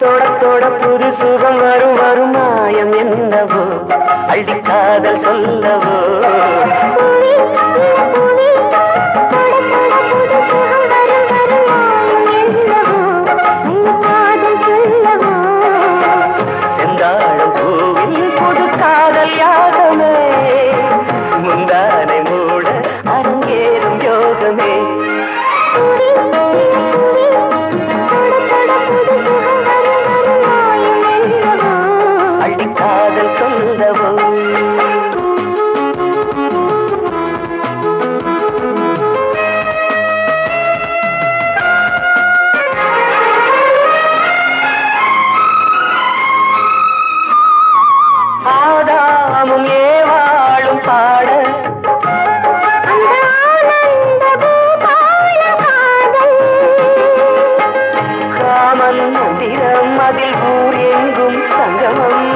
தொட தொட புது சுகம் வரும் வருமாயம் என்னவோ? அள்ளி காதல் சொல்லவோ? பாட. காமன் மந்திரம் அதில் ஊர் எங்கும் சங்கமம்.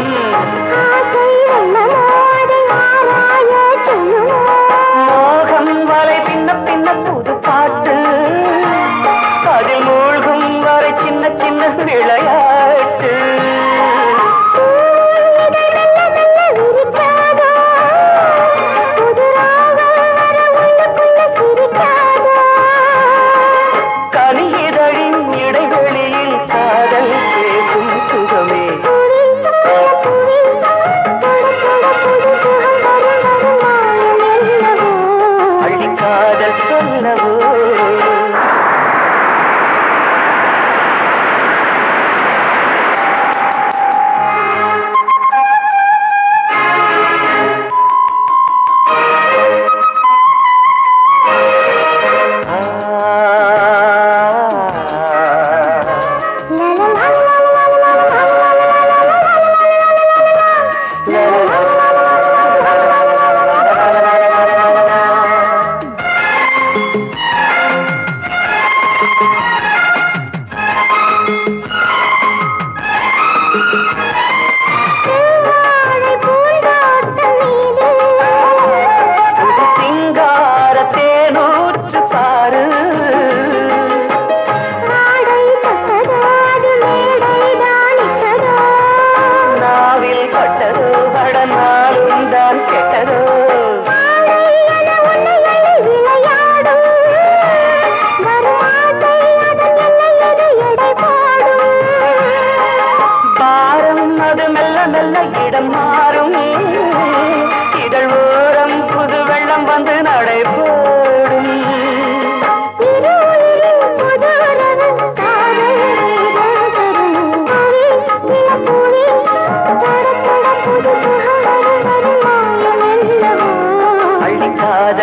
மோகம் பின்ன பின்ன புது பாட்டு அதில் மூழ்கும் வரை சின்ன சின்ன விளையாட்டு. கனவு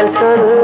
சொல்